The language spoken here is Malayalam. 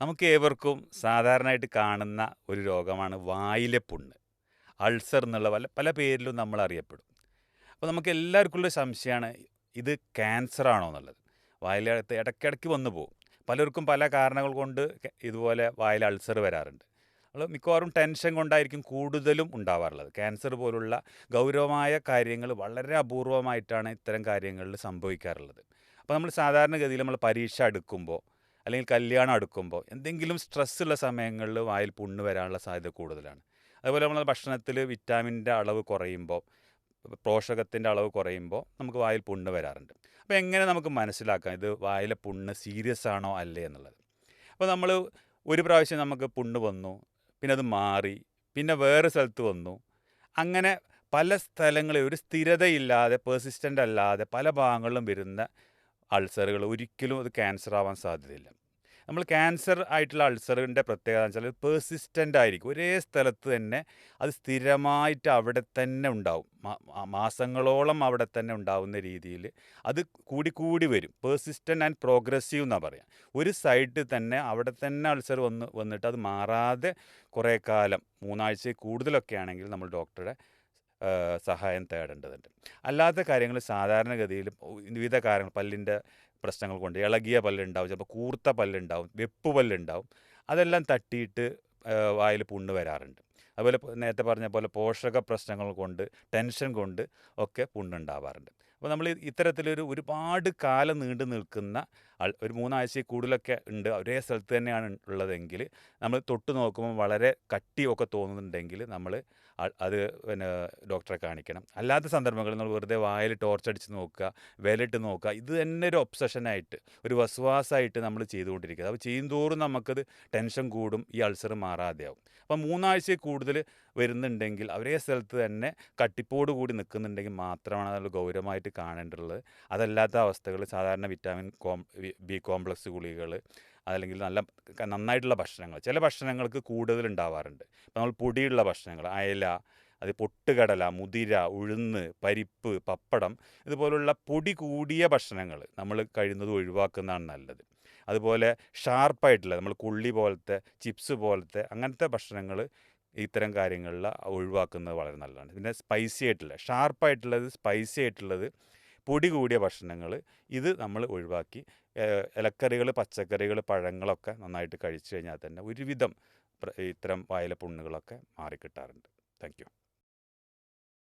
നമുക്ക് ഏവർക്കും സാധാരണയായിട്ട് കാണുന്ന ഒരു രോഗമാണ് വായിലെ പുണ്ണ്. അൾസർ എന്നുള്ള പല പല പേരിലും നമ്മൾ അറിയപ്പെടും അപ്പോൾ നമുക്ക് എല്ലാവർക്കും ഉള്ള സംശയമാണ് ഇത് ക്യാൻസർ ആണോ എന്നുള്ളത് വായിലകത്ത് ഇടയ്ക്കിടയ്ക്ക് വന്നു പോകും. പലർക്കും പല കാരണങ്ങൾ കൊണ്ട് ഇതുപോലെ വായിൽ അൾസർ വരാറുണ്ട്. നമ്മൾ മിക്കവാറും ടെൻഷൻ കൊണ്ടായിരിക്കും കൂടുതലും ഉണ്ടാവാറുള്ളത്. ക്യാൻസർ പോലുള്ള ഗൗരവമായ കാര്യങ്ങൾ വളരെ അപൂർവമായിട്ടാണ് ഇത്തരം കാര്യങ്ങളിൽ സംഭവിക്കാറുള്ളത്. അപ്പോൾ നമ്മൾ സാധാരണഗതിയിൽ നമ്മൾ പരീക്ഷ അടുക്കുമ്പോൾ അല്ലെങ്കിൽ കല്യാണം അടുക്കുമ്പോൾ എന്തെങ്കിലും സ്ട്രെസ് ഉള്ള സമയങ്ങളിൽ വായിൽ പുണ്ണ് വരാനുള്ള സാധ്യത കൂടുതലാണ്. അതുപോലെ നമ്മൾ ഭക്ഷണത്തിൽ വിറ്റാമിന്റെ അളവ് കുറയുമ്പോൾ പോഷകത്തിന്റെ അളവ് കുറയുമ്പോൾ നമുക്ക് വായിൽ പുണ്ണ് വരാറുണ്ട്. അപ്പോൾ എങ്ങനെ നമുക്ക് മനസ്സിലാക്കാം ഇത് വായിലെ പുണ്ണ് സീരിയസ് ആണോ അല്ലേ എന്നുള്ളത്? അപ്പോൾ നമ്മൾ ഒരു പ്രാവശ്യം നമുക്ക് പുണ്ണ് വന്നു പിന്നെ അത് മാറി പിന്നെ വേറെ സ്ഥലത്ത് വന്നു. അങ്ങനെ പല സ്ഥലങ്ങളിൽ ഒരു സ്ഥിരതയില്ലാതെ പേഴ്സിസ്റ്റന്റ് അല്ലാതെ പല ഭാഗങ്ങളിലും വരുന്ന അൾസറുകൾ. ഒരിക്കലും അത് ക്യാൻസർ ആവാൻ സാധ്യതയില്ല. നമ്മൾ ക്യാൻസർ ആയിട്ടുള്ള അൾസറിന്റെ പ്രത്യേകത എന്ന് വെച്ചാൽ പേഴ്സിസ്റ്റന്റ് ആയിരിക്കും. ഒരേ സ്ഥലത്ത് തന്നെ അത് സ്ഥിരമായിട്ട് അവിടെ തന്നെ ഉണ്ടാവും. മാസങ്ങളോളം അവിടെ തന്നെ ഉണ്ടാവുന്ന രീതിയിൽ അത് കൂടി കൂടി വരും. പേഴ്സിസ്റ്റന്റ് ആൻഡ് പ്രോഗ്രസീവ് എന്നാണ് പറയാം. ഒരു സൈഡിൽ തന്നെ അവിടെ തന്നെ അൾസർ വന്ന് വന്നിട്ട് അത് മാറാതെ കുറേ കാലം മൂന്നാഴ്ച കൂടുതലൊക്കെ ആണെങ്കിൽ നമ്മൾ ഡോക്ടറെ സഹായം തേടേണ്ടതുണ്ട്. അല്ലാത്ത കാര്യങ്ങൾ സാധാരണഗതിയിൽ വിവിധ കാര്യങ്ങൾ പല്ലിന്റെ പ്രശ്നങ്ങൾ കൊണ്ട് ഇളകിയ പല്ലുണ്ടാവും ചിലപ്പോൾ കൂർത്ത പല്ലുണ്ടാവും വെപ്പ് പല്ലുണ്ടാവും അതെല്ലാം തട്ടിയിട്ട് വായിൽ പുണ്ണ് വരാറുണ്ട്. അതുപോലെ നേരത്തെ പറഞ്ഞ പോലെ പോഷക പ്രശ്നങ്ങൾ കൊണ്ട് ടെൻഷൻ കൊണ്ട് ഒക്കെ പുണ്ണുണ്ടാവാറുണ്ട് അപ്പോൾ നമ്മൾ ഇത്തരത്തിലൊരു ഒരുപാട് കാലം നീണ്ടു നിൽക്കുന്ന ഒരു മൂന്നാഴ്ചയിൽ കൂടുതലൊക്കെ ഉണ്ട് ഒരേ സ്ഥലത്ത് തന്നെയാണ് ഉള്ളതെങ്കിൽ നമ്മൾ തൊട്ട് നോക്കുമ്പോൾ വളരെ കട്ടിയൊക്കെ തോന്നുന്നുണ്ടെങ്കിൽ നമ്മൾ അത് പിന്നെ ഡോക്ടറെ കാണിക്കണം. അല്ലാത്ത സന്ദർഭങ്ങളിൽ നമ്മൾ വെറുതെ വായിൽ ടോർച്ചടിച്ച് നോക്കുക വിലയിട്ട് നോക്കുക ഇത് തന്നെ ഒരു ഒബ്സഷനായിട്ട് ഒരു വസ്വാസമായിട്ട് നമ്മൾ ചെയ്തുകൊണ്ടിരിക്കുക. അപ്പോൾ ചെയ്യുന്തോറും നമുക്കത് ടെൻഷൻ കൂടും ഈ അൾസർ മാറാതെയാവും. അപ്പം മൂന്നാഴ്ചയിൽ കൂടുതൽ വരുന്നുണ്ടെങ്കിൽ ഒരേ സ്ഥലത്ത് തന്നെ കട്ടിപ്പോട് കൂടി നിൽക്കുന്നുണ്ടെങ്കിൽ മാത്രമാണ് അത് ഗൗരവമായിട്ട് കാണേണ്ടതുള്ളത്. അതല്ലാത്ത അവസ്ഥകൾ സാധാരണ വിറ്റാമിൻ കോം ബി കോംപ്ലക്സ് ഗുളികകൾ അതല്ലെങ്കിൽ നല്ല നന്നായിട്ടുള്ള ഭക്ഷണങ്ങൾ. ചില ഭക്ഷണങ്ങൾക്ക് കൂടുതൽ ഉണ്ടാവാറുണ്ട്. നമ്മൾ പൊടിയുള്ള ഭക്ഷണങ്ങൾ അയല അത് പൊട്ടുകടല മുതിര ഉഴുന്ന് പരിപ്പ് പപ്പടം ഇതുപോലുള്ള പൊടി കൂടിയ ഭക്ഷണങ്ങൾ നമ്മൾ കഴിയുന്നത് ഒഴിവാക്കുന്നതാണ് നല്ലത്. അതുപോലെ ഷാർപ്പായിട്ടുള്ള നമ്മൾ കുള്ളി പോലത്തെ ചിപ്സ് പോലത്തെ അങ്ങനത്തെ ഭക്ഷണങ്ങൾ ഇത്തരം കാര്യങ്ങളിൽ ഒഴിവാക്കുന്നത് വളരെ നല്ലതാണ്. പിന്നെ സ്പൈസി ആയിട്ടുള്ള ഷാർപ്പായിട്ടുള്ളത് സ്പൈസി ആയിട്ടുള്ളത് പൊടി കൂടിയ ഭക്ഷണങ്ങൾ ഇത് നമ്മൾ ഒഴിവാക്കി. ഇലക്കറികൾ പച്ചക്കറികൾ പഴങ്ങളൊക്കെ നന്നായിട്ട് കഴിച്ചു കഴിഞ്ഞാൽ തന്നെ ഒരുവിധം ഇത്തരം വായിലെ പുണ്ണുകളൊക്കെ മാറിക്കിട്ടാറുണ്ട്. താങ്ക്